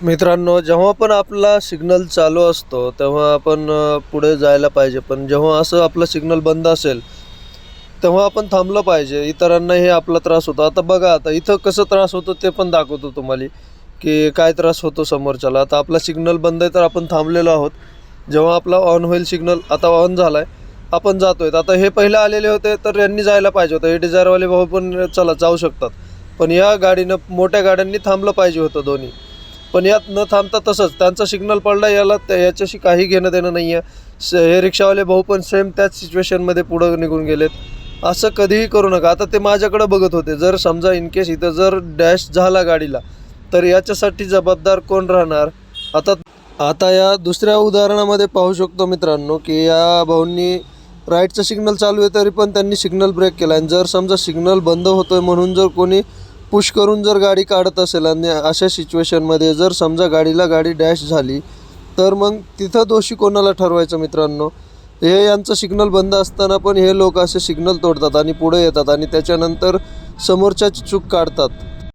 मित्रांनो जेव्हा पण आपला सिग्नल चालू असतो तेव्हा आपण पुढे जायला पाहिजे. पण जेव्हा असं आपलं सिग्नल बंद असेल तेव्हा आपण थांबलं पाहिजे. इतरांना हे आपला त्रास होतो. आता बघा आता इथं कसं त्रास होतो ते पण दाखवतो तुम्हाला की काय त्रास होतो समोरच्याला. आता आपला सिग्नल बंद आहे तर आपण थांबलेलो आहोत. जेव्हा आपला ऑन होईल सिग्नल आता ऑन झाला आहे आपण जातो जातोय. आता हे पहिले आलेले होते तर यांनी जायला पाहिजे होतं. हे डिझायरवाले भाऊ पण चला जाऊ शकतात. पण या गाडीनं मोठ्या गाड्यांनी थांबलं पाहिजे होतं दोन्ही. पण यात न थांबता तसंच त्यांचा सिग्नल पडला याला त्या- याच्याशी काही घेणं देणं नाही आहे स हे रिक्षावाले भाऊ पण सेम त्याच सिच्युएशनमध्ये पुढं निघून गेलेत. असं कधीही करू नका. आता ते माझ्याकडे बघत होते. जर समजा इन केस इथं जर डॅश झाला गाडीला तर याच्यासाठी जबाबदार कोण राहणार? आता आता या दुसऱ्या उदाहरणामध्ये पाहू शकतो मित्रांनो की या भाऊंनी राईटचं सिग्नल चालू आहे तरी पण त्यांनी सिग्नल ब्रेक केला. आणि जर समजा सिग्नल बंद होतोय म्हणून जर कोणी पुश करून जर गाडी काढत असेल आणि अशा सिच्युएशनमध्ये जर समजा गाडीला गाडी डॅश झाली तर मग तिथं दोषी कोणाला ठरवायचं मित्रांनो? हे यांचं सिग्नल बंद असताना पण हे लोक असे सिग्नल तोडतात आणि पुढे येतात आणि त्याच्यानंतर समोरच्याची चूक काढतात.